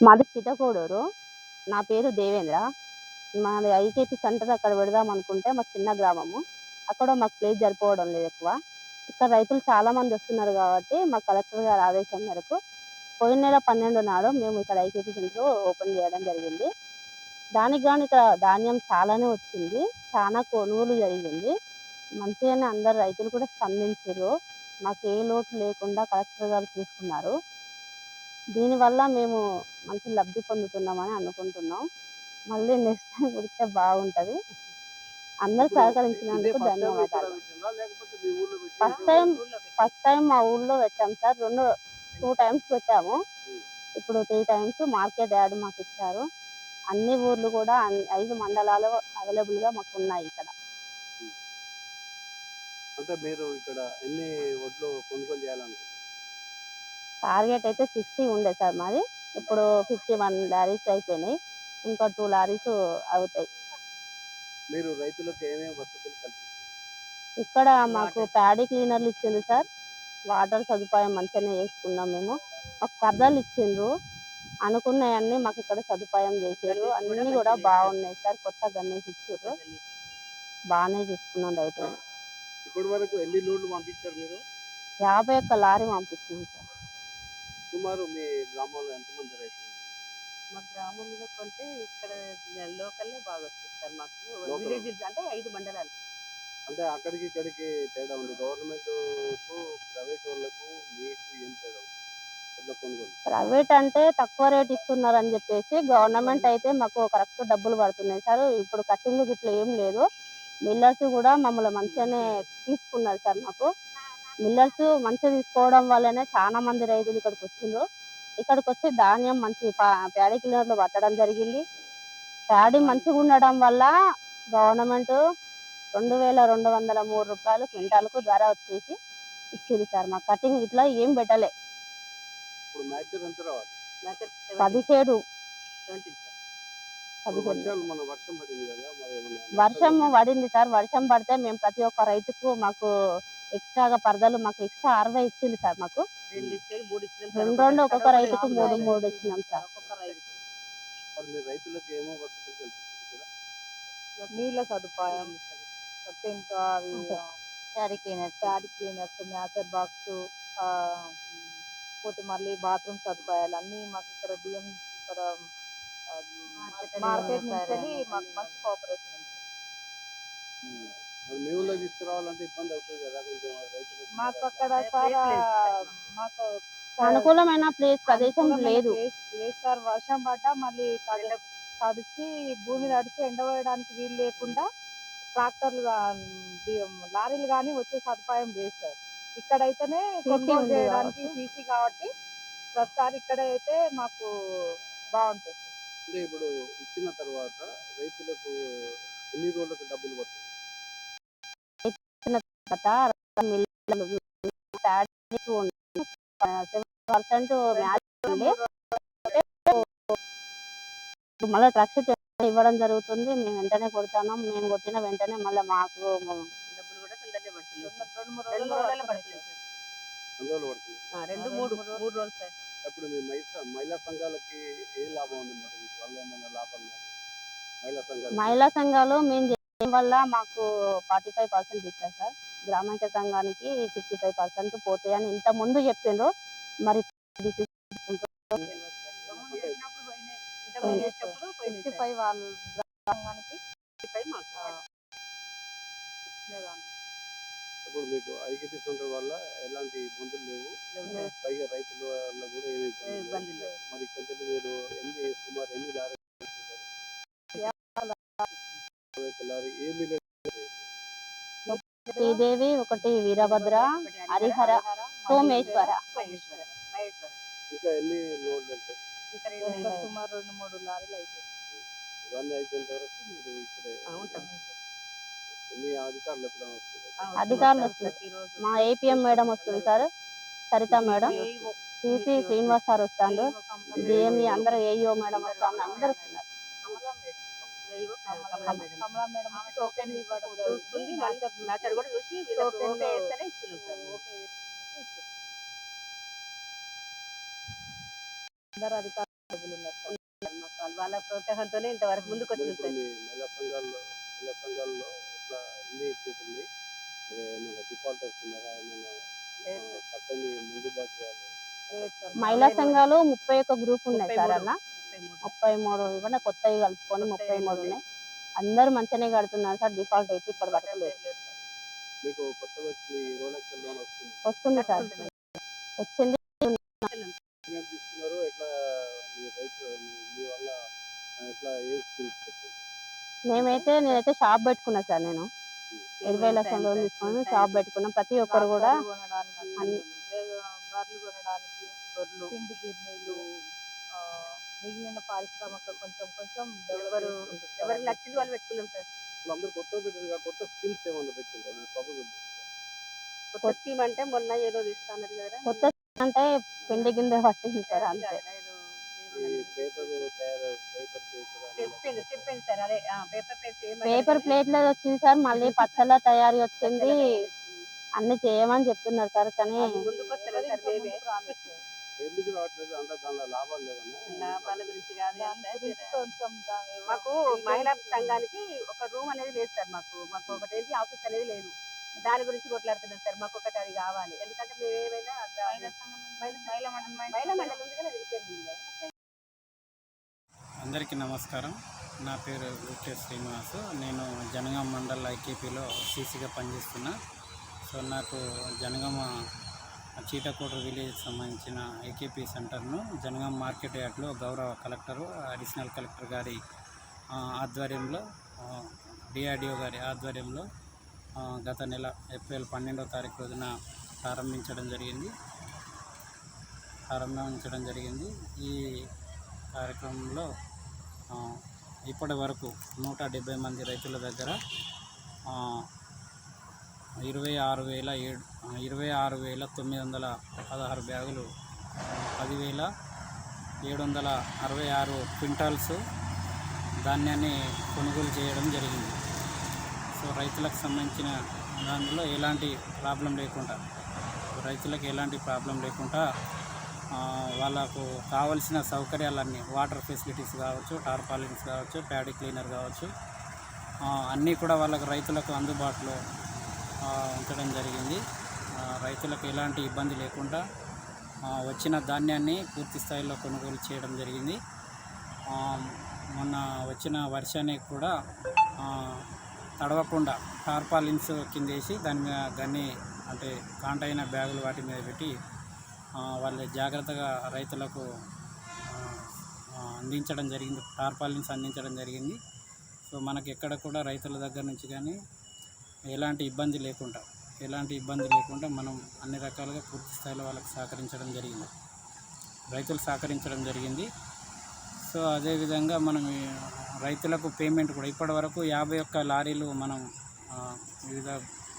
మాది చిటకోడూరు నా పేరు దేవేంద్ర. మాది ఐకేపీ సెంటర్ అక్కడ పెడదాం అనుకుంటే మా చిన్న గ్రామము. అక్కడ మాకు ప్లేస్ సరిపోవడం లేదు ఎక్కువ. ఇక్కడ రైతులు చాలా మంది వస్తున్నారు కాబట్టి మా కలెక్టర్ గారి ఆదేశం మేరకు పోయిన నెల పన్నెండు నాడు మేము ఇక్కడ ఐకేపీ సెంటర్ ఓపెన్ చేయడం జరిగింది. దానికి కానీ ఇక్కడ ధాన్యం చాలానే వచ్చింది. చాలా కొనుగోలు జరిగింది. మంచిగానే అందరు రైతులు కూడా స్పందించారు. మాకు ఏ లోటు లేకుండా కలెక్టర్ గారు చూసుకున్నారు. దీనివల్ల మేము మంచి లబ్ధి పొందుతున్నామని అనుకుంటున్నాం. మళ్ళీ నెక్స్ట్ టైం కుడితే బాగుంటుంది. అందరు సహకరించినందుకు ధన్యవాదాలు. ఫస్ట్ టైం ఫస్ట్ టైం మా ఊళ్ళో పెట్టాం సార్. రెండు టూ టైమ్స్ పెట్టాము. ఇప్పుడు త్రీ టైమ్స్ మార్కెట్ యార్డ్ మాకు ఇచ్చారు. అన్ని ఊర్లు కూడా ఐదు మండలాలు అవైలబుల్గా మాకు ఉన్నాయి ఇక్కడ. అంటే మీరు ఇక్కడ ఎన్ని వడ్లు కొనుగోలు చేయాలనుకుంటున్నారు? టార్గెట్ అయితే సిక్స్టీ ఉండే సార్ మాది. ఇప్పుడు ఫిఫ్టీ వన్ లారీస్ అయిపోయినాయి. ఇంకా టూ లారీస్ అవుతాయి. మీరు రైతులకు ఏమేమి వసతులు ఇక్కడ మాకు ప్యాడీ క్లీనర్లు ఇచ్చిండ్రు సార్. వాటర్ సదుపాయం మంచిగానే చేసుకున్నాం మేము. మాకు పరదాలు ఇచ్చిండ్రు. అనుకున్నవన్నీ మాకు ఇక్కడ సదుపాయం చేసారు అన్ని కూడా బాగున్నాయి సార్. కొత్త గన్నేసి ఇచ్చారు బాగానే చూసుకున్నాం రైతులు. ఇప్పటి వరకు ఎన్ని లోడ్లు పంపించారు మీరు? యాభై ఒక్క లారీ పంపించినాం సార్. సుమారు మీ గ్రామంలో ఎంతమంది రైతులు మా గ్రామంలో కొంటే ఇక్కడ లోకల్లే బాగా వస్తుంది సార్ మాకు. Local. విలేజ్ అంటే ఐదు మండలాలు. అంటే అక్కడికి ఇక్కడికి తేడా ఉంది. గవర్నమెంట్ ప్రైవేట్ వాళ్ళకు మీకు ఏం తేడా ఉంది? కొనుగోలు? ప్రైవేట్ అంటే తక్కువ రేట్ ఇస్తున్నారు అని చెప్పేసి గవర్నమెంట్ అయితే మాకు కరెక్ట్ డబ్బులు పడుతున్నాయి. సార్ ఇప్పుడు కటింగ్ ఇట్లా ఏం లేదు. మిల్లర్స్ కూడా మమ్మల్ని మంచిగానే తీసుకున్నారు సార్ మాకు. మిల్లర్స్ మంచిగా తీసుకోవడం వల్లనే చాలా మంది రైతులు ఇక్కడికి వచ్చిండ్రు. ఇక్కడికి వచ్చి ధాన్యం మంచి పా- ప్యాడీ క్లీనర్లు పట్టడం జరిగింది. ప్యాడీ మంచిగా ఉండడం వల్ల గవర్నమెంట్ రెండు వేల రెండు వందల మూడు రూపాయలు క్వింటాల్కు ధర వచ్చేసి ఇచ్చింది సార్. మా కటింగ్ ఇట్లా ఏం పెట్టలే. పదిహేడు. వర్షం పడింది సార్. వర్షం పడితే మేము ప్రతి ఒక్క రైతుకు మాకు ఎక్స్ట్రాగా పరదలు మాకు ఎక్స్ట్రా అరవై ఇచ్చింది సార్ మాకు. రెండు రెండు ఒక్కొక్క రైతుకు మూడు మూడు ఇచ్చినాం సార్. నీళ్ళ సదుపాయం ఇంకా అవి ప్యాడ్ క్లీనర్స్ మ్యాచర్ బాక్స్ పోతే మళ్ళీ బాత్రూమ్ సదుపాయాలు అన్నీ మాకు ఇక్కడ బియ్యం ఇక్కడ మార్కెట్ నుంచి మాకు మంచి కోఆపరేషన్ ఉంది. మీ ఊళ్ళో తీసుకురావాలంటే ఇబ్బంది అవుతుంది కదా కొంచెం రైతులకు మాకు అక్కడ సార్ మాకు. అనుకూలమైన ప్లేస్ ప్రదేశం లేదు. లేదు సార్. వర్షం పడ్డా మళ్ళీ తడి- తడిచి భూమి తడిచి ఎండవేయడానికి వీలు లేకుండా ట్రాక్టర్లు గా- ది- లారీలు కానీ వచ్చే సదుపాయం లేదు సార్. ఇక్కడైతేనే కొనుగోలు ఉంది చేయడానికి సీసీ కాబట్టి ప్రతిసారి ఇక్కడ అయితే మాకు బాగుంటుంది. అంటే ఇప్పుడు ఇచ్చిన తర్వాత రైతులకు ఎన్ని రోజులకు డబ్బులు పడుతుంది? పర్సెంట్ మ్యాచ్ ఉంది మళ్ళీ ట్రక్స్ ఇవ్వడం జరుగుతుంది. మేము వెంటనే కొడుతున్నాం. మేము కొట్టిన వెంటనే మళ్ళీ మాకు రెండు మూడు మూడు రోజులు సార్. మీ మహిళా సంఘాలకి ఏ లాభం ఉంది మరి? వీటి వల్ల ఏమైనా లాభం? మహిళా సంఘాలు మహిళా సంఘాలు మేము చేయడం వల్ల మాకు ఫార్టీ ఫైవ్ పర్సెంట్ ఇస్తారు సార్. గ్రామీణ సంఘానికి ఫిఫ్టీ ఫైవ్ పర్సెంట్ పోతాయని ఇంత ముందు చెప్పిండ్రు మరి ఫిఫ్టీ ఫైవ్ వాళ్ళ సంఘానికి ఇప్పుడు మీకు ఐకి సెంటర్ వల్ల ఎలాంటి ఇబ్బందులు లేవు పైగా రైతుల వల్ల కూడా ఏమి ఇబ్బంది లేదు. మరి కొంచెం మీరు ఎన్ని సుమారు ఎన్ని లారీ లారీ ఏ మిల్లర్ శ్రీదేవి ఒకటి వీరభద్ర హరిహర సోమేశ్వర. సుమారు రెండు మూడు లారీలు అధికారులు వస్తుంది మా ఏపీఎం మేడం వస్తుంది sir. Saritha madam CC Srinivas sir వస్తాడు. ఏఈఓ డిఎంఈ అందరూ ఏఈఓ మేడం వస్తాను అందరు వస్తున్నారు. కమలా మేడం. టోకెన్ ఇవ్వడం. మ్యాచర్ మ్యాచర్ కూడా చూసి వీళ్ళకి ఓకే వేస్తేనే అందరు అధికారులు ఉన్నారు వాళ్ళ- ప్రోత్సాహంతోనే ఇంతవరకు ముందుకు వచ్చింది మహిళా సంఘాలు ముప్పై ఒక్క గ్రూప్ ఉన్నాయి సార్. అన్న? ముప్పై మూడు. ఇవ్వండి కొత్తవి కలుపుకొని ముప్పై మూడు ఉన్నాయి. అందరు మంచిగానే కడుతున్నారు సార్ డిఫాల్ట్ అయితే ఇప్పుడు పడతలేదు వస్తుంది. సార్. వచ్చింది. మేమైతే నేనైతే షాప్ పెట్టుకున్నా సార్ నేను. ఇరవై లక్షల లోన్ తీసుకొని షాప్ పెట్టుకున్నాం. ప్రతి ఒక్కరు కూడా అన్ని. మిగిలిన పారిశ్రామిక కొంచెం కొంచెం ఎవరు. ఎవరికి నచ్చింది వాళ్ళు పెట్టుకున్నాం సార్ అందరూ కొత్త పెట్టారు కొత్త స్కీమ్స్ ఏమన్నా కొత్త స్కీమ్ అంటే మొన్న ఏదో తీస్తున్నారు కదా కొత్త అంటే పిండి గింజ పట్టింది సార్ అంతే. పేపర్ ప్లేట్లే వచ్చింది సార్ మళ్ళీ పచ్చళ్ళ తయారీ వచ్చింది. అన్ని చేయమని చెప్తున్నారు సార్ కానీ ఎందుకు రావట్లేదు? అంత దానిలో లాభాలు లేవన్నా? లాభాల గురించి కాదు కొంచెం మాకు మహిళా సంఘానికి ఒక రూమ్ అనేది లేదు సార్ మాకు. మాకు ఒకటి ఏంటి ఆఫీస్ అనేది లేదు. దాని గురించి కొట్లాడుతున్నాం సార్. మాకు ఒకటి అది కావాలి. ఎందుకంటే మేము ఏమైనా మహిళా మండలి ఉంది కదా అది. అందరికీ నమస్కారం. నా పేరు గుకే శ్రీనివాస్. నేను జనగామ మండల్ ఐకేపీలో సీసీగా పనిచేస్తున్నా. సో నాకు జనగామ చీటకోట విలేజ్ సంబంధించిన ఏకేపీ సెంటర్ను జనగాం మార్కెట్ యార్డ్లో గౌరవ కలెక్టర్ అడిషనల్ కలెక్టర్ గారి ఆధ్వర్యంలో డిఆర్డిఓ గారి ఆధ్వర్యంలో గత నెల ఏప్రిల్ పన్నెండవ తారీఖు రోజున ప్రారంభించడం జరిగింది. ప్రారంభించడం జరిగింది. ఈ కార్యక్రమంలో ఇప్పటి వరకు నూట డెబ్బై మంది రైతుల దగ్గర ఇరవై ఆరు వేల ఏడు ఇరవై ఆరు వేల తొమ్మిది వందల పదహారు బ్యాగులు పదివేల ఏడు వందల అరవై ఆరు క్వింటాల్స్ ధాన్యాన్ని కొనుగోలు చేయడం జరిగింది. సో రైతులకు సంబంధించిన దానిలో ఎలాంటి ప్రాబ్లం లేకుండా రైతులకు ఎలాంటి ప్రాబ్లం లేకుండా వాళ్ళకు కావలసిన సౌకర్యాలన్నీ వాటర్ ఫెసిలిటీస్ కావచ్చు టార్పాలిన్స్ కావచ్చు ప్యాడీ క్లీనర్ కావచ్చు అన్నీ కూడా వాళ్ళకు రైతులకు అందుబాటులో ఉంచడం జరిగింది. రైతులకు ఎలాంటి ఇబ్బంది లేకుండా వచ్చిన ధాన్యాన్ని పూర్తి స్థాయిలో కొనుగోలు చేయడం జరిగింది. మొన్న వచ్చిన వర్షానికి కూడా తడవకుండా టార్పాలిన్స్ కింద వేసి దాని మీద గన్ని అంటే కాంటైన బ్యాగులు వాటి మీద పెట్టి వాళ్ళు జాగ్రత్తగా రైతులకు అందించడం జరిగింది. టార్పాలిన్స్ అందించడం జరిగింది. సో మనకి ఎక్కడ కూడా రైతుల దగ్గర నుంచి కానీ ఎలాంటి ఇబ్బంది లేకుండా ఎలాంటి ఇబ్బంది లేకుండా మనం అన్ని రకాలుగా పూర్తి స్థాయిలో వాళ్ళకి సహకరించడం జరిగింది. రైతులు సహకరించడం జరిగింది. సో అదేవిధంగా మనం రైతులకు పేమెంట్ కూడా ఇప్పటి వరకు యాభై ఒక్క లారీలు మనం వివిధ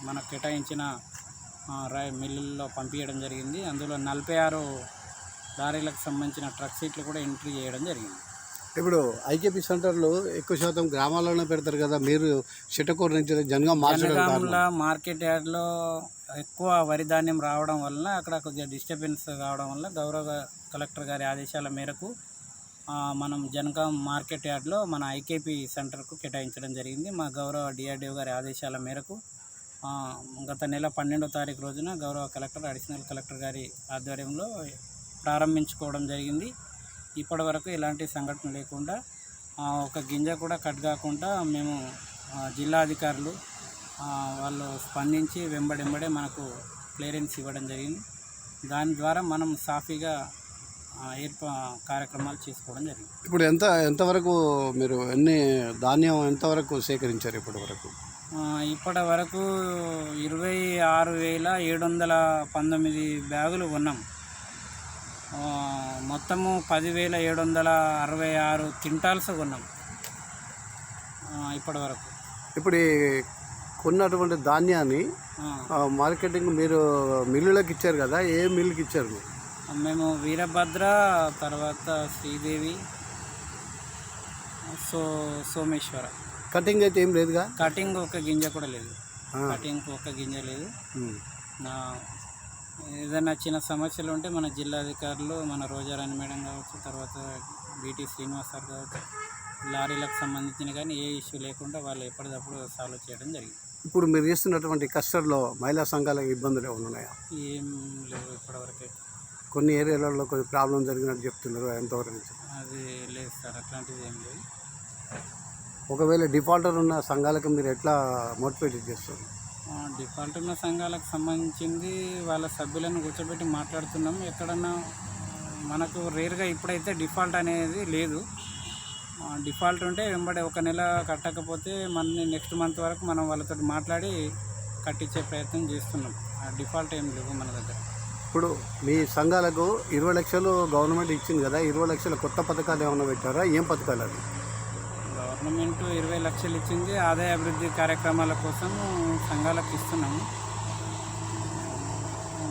మనకు కేటాయించిన రై మిల్లుల్లో పంపించడం జరిగింది. అందులో నలభై ఆరు లారీలకు సంబంధించిన ట్రక్ సీట్లు కూడా ఎంట్రీ చేయడం జరిగింది. ఇప్పుడు ఐకేపీ సెంటర్లు ఎక్కువ శాతం గ్రామాల్లోనే పెడతారు కదా. మీరు చిట్టకూరు నుంచి జనగా మార్చడంలో మార్కెట్ యార్డ్లో ఎక్కువ వరి ధాన్యం రావడం వలన అక్కడ కొద్దిగా డిస్టర్బెన్స్ కావడం వల్ల గౌరవ కలెక్టర్ గారి ఆదేశాల మేరకు మనం జనగాం మార్కెట్ యార్డ్లో మన ఐకేపీ సెంటర్కు కేటాయించడం జరిగింది. మా గౌరవ డిఆర్డిఓ గారి ఆదేశాల మేరకు గత నెల పన్నెండో తారీఖు రోజున గౌరవ కలెక్టర్ అడిషనల్ కలెక్టర్ గారి ఆధ్వర్యంలో ప్రారంభించుకోవడం జరిగింది. ఇప్పటి వరకు ఎలాంటి సంఘటన లేకుండా ఒక గింజ కూడా కట్ కాకుండా మేము జిల్లా అధికారులు వాళ్ళు స్పందించి వెంబడెంబడే మనకు క్లియరెన్స్ ఇవ్వడం జరిగింది. దాని ద్వారా మనం సాఫీగా ఏర్పా కార్యక్రమాలు చేసుకోవడం జరిగింది. ఇప్పుడు ఎంత ఎంతవరకు మీరు ఎన్ని ధాన్యం ఎంతవరకు సేకరించారు ఇప్పటి వరకు? ఇప్పటి వరకు ఇరవై ఆరు వేల ఏడు వందల పంతొమ్మిది బ్యాగులు కొన్నాం. ఆ, మొత్తము పదివేల ఏడు వందల అరవై ఆరు క్వింటాల్స్ కొన్నాం. ఇప్పటి వరకు. ఇప్పుడు కొన్నటువంటి ధాన్యాన్ని మార్కెటింగ్ మీరు మిల్లులకు ఇచ్చారు కదా ఏ మిల్లుకి ఇచ్చారు? మీరు మేము వీరభద్ర తర్వాత శ్రీదేవి సో సోమేశ్వర. కటింగ్ అయితే ఏం లేదుగా? కటింగ్ ఒక గింజ కూడా లేదు. కటింగ్ ఒక గింజ లేదు. ఏదైనా చిన్న సమస్యలు ఉంటే మన జిల్లా అధికారులు మన రోజారాణి మేడం కావచ్చు తర్వాత బీటీ శ్రీనివాస్ సార్ కావచ్చు లారీలకు సంబంధించిన కానీ ఏ ఇష్యూ లేకుండా వాళ్ళు ఎప్పటికప్పుడు సాల్వ్ చేయడం జరిగింది ఇప్పుడు మీరు చేస్తున్నటువంటి కస్టర్లో మహిళా సంఘాలకు ఇబ్బందులు ఏమైనా ఉన్నాయా ఏం లేవు ఇప్పటివరకు. కొన్ని ఏరియాలలో కొన్ని ప్రాబ్లం జరిగినట్టు చెప్తున్నారు ఎంతవరకు? అది లేదు సార్ అట్లాంటిది ఏం లేదు ఒకవేళ డిఫాల్టర్ ఉన్న సంఘాలకు మీరు ఎట్లా మోటివేట్ చేస్తారు డిఫాల్ట్ ఉన్న సంఘాలకు సంబంధించింది వాళ్ళ సభ్యులను కూర్చోబెట్టి మాట్లాడుతున్నాం. ఎక్కడన్నా మనకు రేర్గా ఇప్పుడైతే డిఫాల్ట్ అనేది లేదు. డిఫాల్ట్ ఉంటే వెంబడి ఒక నెల కట్టకపోతే మన నెక్స్ట్ మంత్ వరకు మనం వాళ్ళతో మాట్లాడి కట్టించే ప్రయత్నం చేస్తున్నాం. ఆ డిఫాల్ట్ ఏం లేవు మన దగ్గర. ఇప్పుడు మీ సంఘాలకు ఇరవై లక్షలు గవర్నమెంట్ ఇచ్చింది కదా ఇరవై లక్షల కొత్త పథకాలు ఏమైనా పెట్టారా? ఏం పథకాలు అవి? గవర్నమెంట్ ఇరవై లక్షలు ఇచ్చింది. ఆదాయ అభివృద్ధి కార్యక్రమాల కోసం సంఘాలకు ఇస్తున్నాము.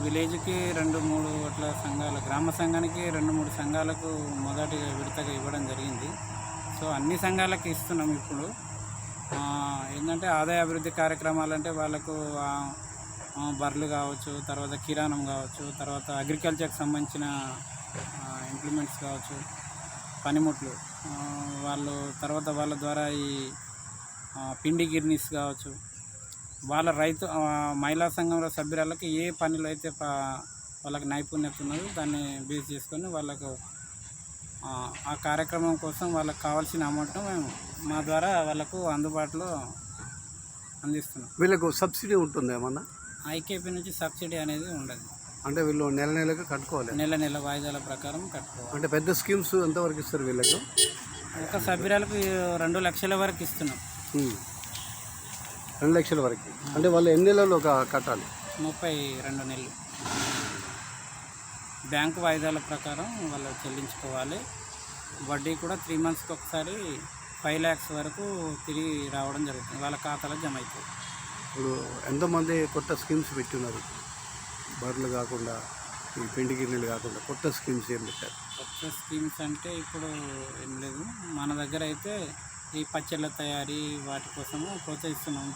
విలేజ్కి రెండు మూడు అట్లా సంఘాలు గ్రామ సంఘానికి రెండు మూడు సంఘాలకు మొదటి విడతగా ఇవ్వడం జరిగింది. సో అన్ని సంఘాలకు ఇస్తున్నాం ఇప్పుడు. ఏంటంటే ఆదాయ అభివృద్ధి కార్యక్రమాలు అంటే వాళ్ళకు బర్రెలు కావచ్చు తర్వాత కిరాణం కావచ్చు తర్వాత అగ్రికల్చర్కి సంబంధించిన ఇంప్లిమెంట్స్ కావచ్చు పనిముట్లు. వాళ్ళు తర్వాత వాళ్ళ ద్వారా ఈ పిండి గిర్నీస్ కావచ్చు వాళ్ళ రైతు మహిళా సంఘంలో సభ్యురాళ్ళకి ఏ పనిలో అయితే వాళ్ళకి నైపుణ్యత ఉన్నదో దాన్ని బేస్ చేసుకొని వాళ్ళకు ఆ, ఆ కార్యక్రమం కోసం వాళ్ళకి కావాల్సిన అమౌంట్ మేము మా ద్వారా వాళ్ళకు అందుబాటులో అందిస్తున్నాం. వీళ్ళకు సబ్సిడీ ఉంటుంది ఏమన్నా? ఐకేపీ నుంచి సబ్సిడీ అనేది ఉండదు. అంటే వీళ్ళు నెల నెలకు కట్టుకోవాలి. నెల నెల వాయిదాల ప్రకారం కట్టుకోవాలి. అంటే పెద్ద స్కీమ్స్ ఎంతవరకు ఇస్తారు వీళ్ళకు? ఒక సభ్యురాలకు రెండు లక్షల వరకు ఇస్తున్నాం. రెండు లక్షల వరకు. అంటే వాళ్ళు ఎన్ని నెలలు ఒక కట్టాలి? ముప్పై రెండు నెలలు. బ్యాంకు వాయిదాల ప్రకారం వాళ్ళు చెల్లించుకోవాలి. వడ్డీ కూడా త్రీ మంత్స్కి ఒకసారి ఫైవ్ ల్యాక్స్ వరకు తిరిగి రావడం జరుగుతుంది. వాళ్ళ ఖాతాలో జమ అవుతుంది. ఇప్పుడు ఎంతోమంది కొత్త స్కీమ్స్ పెట్టున్నారు. బర్రెలు కాకుండా ఈ పిండి గిన్నెలు కాకుండా కొత్త స్కీమ్స్ ఏం పెట్టారు? కొత్త స్కీమ్స్ అంటే ఇప్పుడు ఏం లేదు. మన దగ్గర అయితే ఈ పచ్చళ్ళ తయారీ వాటి కోసము ప్రోత్సహిస్తున్నాం.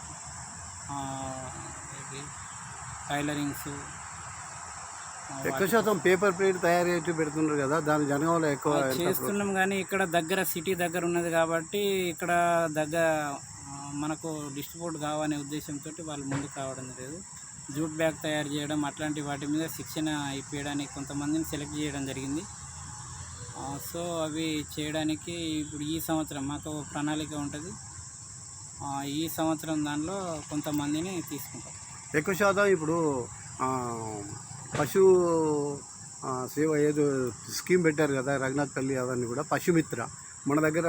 టైలరింగ్స్ ఎక్కువ శాతం పేపర్ ప్లేట్ తయారు చేసి పెడుతున్నారు కదా దాని జనగంలో ఎక్కువ చేస్తున్నాం కానీ ఇక్కడ దగ్గర సిటీ దగ్గర ఉన్నది కాబట్టి ఇక్కడ దగ్గర మనకు డిస్ట్రిబ్యూట్ కావనే ఉద్దేశంతో వాళ్ళు ముందుకు రావడం లేదు. జూట్ బ్యాగ్ తయారు చేయడం అట్లాంటి వాటి మీద శిక్షణ ఇప్పించడానికి కొంతమందిని సెలెక్ట్ చేయడం జరిగింది. సో అవి చేయడానికి ఇప్పుడు ఈ సంవత్సరం మాకు ప్రణాళిక ఉంటుంది. ఈ సంవత్సరం దానిలో కొంతమందిని తీసుకుంటాం. ఎక్కువ శాతం ఇప్పుడు పశు సేవ ఏదో స్కీమ్ పెట్టారు కదా రఘునాథ్ పల్లి అవన్నీ కూడా పశుమిత్ర. మన దగ్గర